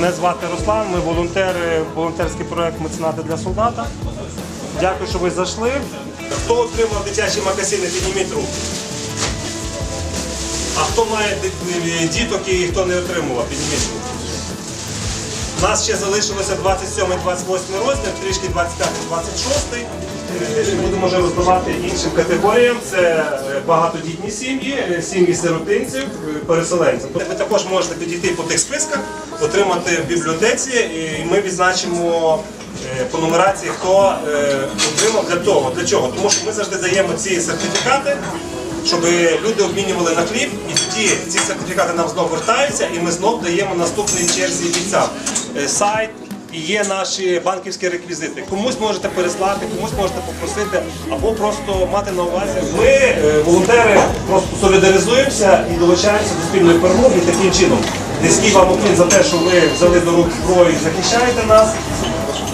Мене звати Руслан, ми волонтери, волонтерський проект Меценати для солдата. Дякую, що ви зайшли. Хто отримав дитячі макасини, підніміть руку. А хто має діток і хто не отримував, підніміть руку. Нас ще залишилося 27-28 розмір, трішки 25-26. Е, Будемо вже роздавати іншим категоріям. Це е, багатодітні сім'ї, е, сім'ї сиротинців, переселенців. Ви також можете підійти по тих списках, отримати в бібліотеці, і ми відзначимо по нумерації, хто отримав для того. Для чого? Тому що ми завжди даємо ці сертифікати щоб люди обмінювали на хліб, і тоді ці сертифікати нам знову вертаються, і ми знов даємо наступний черзі бійцям. Е, Сайт і є наші банківські реквізити. Комусь можете переслати, комусь можете попросити, або просто мати на увазі. Ми, е, волонтери, просто солідаризуємося і долучаємося до спільної перемоги таким чином. Низький вам уклін за те, що ви взяли до рук зброю і захищаєте нас.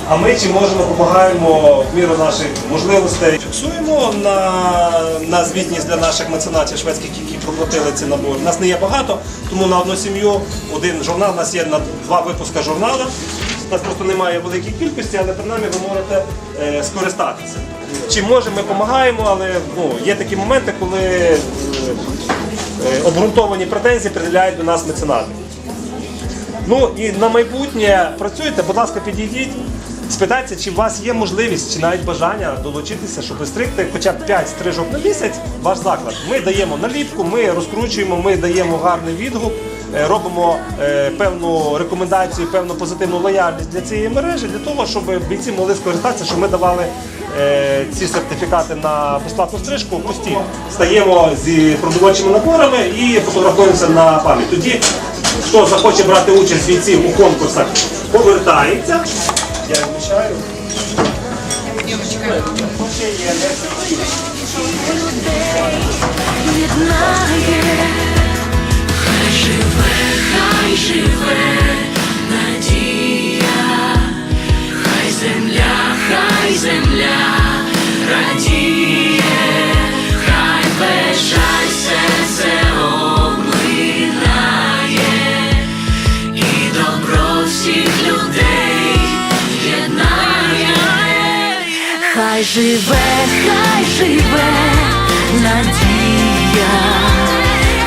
А ми чи можемо допомагаємо в міру наших можливостей. Фіксуємо на, на звітність для наших меценатів шведських, які проплатили ці набори. Нас не є багато, тому на одну сім'ю один журнал. У нас є на два випуска журналу. У нас просто немає великої кількості, але принаймні ви можете е, скористатися. Чим можемо, ми допомагаємо, але ну, є такі моменти, коли е, е, обґрунтовані претензії приділяють до нас меценати. Ну і на майбутнє працюйте, будь ласка, підійдіть. Спитайте, чи у вас є можливість чи навіть бажання долучитися, щоб стригти хоча б 5 стрижок на місяць ваш заклад. Ми даємо наліпку, ми розкручуємо, ми даємо гарний відгук, е, робимо е, певну рекомендацію, певну позитивну лояльність для цієї мережі, для того, щоб бійці могли скористатися, щоб ми давали е, ці сертифікати на безплатну стрижку постійно. Стаємо з продовольчими наборами і фотографуємося на пам'ять. Тоді хто захоче брати участь бійців у конкурсах, повертається. Я єднає, хай живе, хай живе Хай живе, хай живе надія,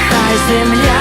хай земля